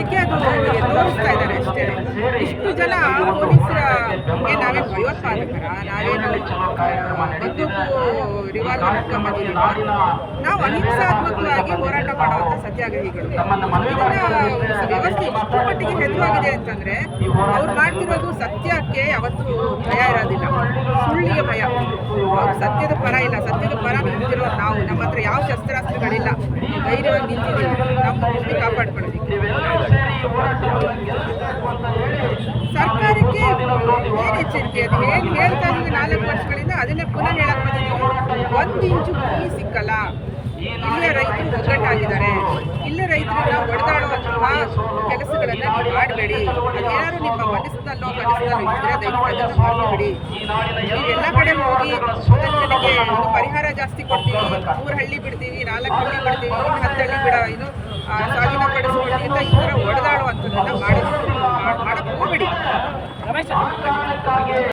ಅನ್ನೋದಕ್ಕೆ ಅದು ತೋರಿಸ್ತಾ ಇದ್ದಾರೆ ಅಷ್ಟೇ ಇಷ್ಟು ಜನ ಪೊಲೀಸರ ನಾವೇ ಭಯೋತ್ಪಾದಕರ ನಾವೇನು ಬಂದೂಕು ರಿವಾಲ್ವರ್ ಇಟ್ಕೊಂಬಂದಿದ್ದೀವ ನಾವು ಅಹಿಂಸಾತ್ಮಕವಾಗಿ ಹೋರಾಟ ಮಾಡುವಂಥ ಸತ್ಯಾಗ್ರಹಿಗಳು ಇದನ್ನ ವ್ಯವಸ್ಥೆ ಎಷ್ಟು ಮಟ್ಟಿಗೆ ಹೆದರುವಾಗಿದೆ ಅಂತಂದ್ರೆ ಅವ್ರು ಮಾಡ್ತಿರೋದು ಸತ್ಯಕ್ಕೆ ಯಾವತ್ತೂ ಭಯ ಇರೋದಿಲ್ಲ ಸುಳ್ಳಿಗೆ ಭಯ ಅವ್ರು ಸತ್ಯದ ಶಸ್ತ್ರಾಸ್ತ್ರಗಳಿಲ್ಲ ಧೈರ್ಯವಾಗಿ ನಿಂತಿದ್ದೀವಿ. ನಮ್ಮ ಭೂಮಿ ಕಾಪಾಡ್ಕೊಳ್ಬೇಕು. ಸರ್ಕಾರಕ್ಕೆ ಏನು ಎಚ್ಚರಿಕೆ? ಅದು ಏನು ಹೇಳ್ತಾ ಇದ್ದೀವಿ ನಾಲ್ಕು ವರ್ಷಗಳಿಂದ, ಅದನ್ನೇ ಪುನಃ ಹೇಳಕ್ ಬಂದಿದ್ದೀವಿ. ಒಂದು ಇಂಚು ಭೂಮಿ ಸಿಕ್ಕಲ್ಲ. ಇಲ್ಲೇ ರೈತರು ಒಗ್ಗಟ್ಟಾಗಿದ್ದಾರೆ. ಇಲ್ಲೇ ರೈತರನ್ನ ಒಡೆದಾಡುವಂತಹ ಕೆಲಸಗಳನ್ನ ನೀವು ಮಾಡಬೇಡಿ. ಅದೇನಾದ್ರು ನಿಮ್ಮ ಮನಸ್ಸಿನಲ್ಲೋ ಕನಸಿನಲ್ಲೋ ಇದ್ರೆ ದಯವಿಟ್ಟು ಅದನ್ನು ಮಾಡಿಬಿಡಿ ಹೋಗಿ ಜನಕ್ಕೆ ಒಂದು ಪರಿಹಾರ ಜಾಸ್ತಿ ಕೊಡ್ತೀವಿ. ಮೂರು ಹಳ್ಳಿ ಬಿಡ್ತೀವಿ ನಾಲ್ಕು ಹಳ್ಳಿ ಬಿಡ್ತೀವಿ ಇನ್ನು ಹತ್ತು ಹಳ್ಳಿ ಬಿಡ ಇದು ಸ್ವಾಧೀನ ಸ್ವಾಧೀನಪಡಿಸ್ಕೊಳ್ತೀವಿ ಅಂತ ಈ ಥರ ಹೊಡೆದಾಡುವಂಥದ್ದನ್ನ ಮಾಡೋದು ಮಾಡಕ್ಕೆ ಹೋಗಬೇಡಿ.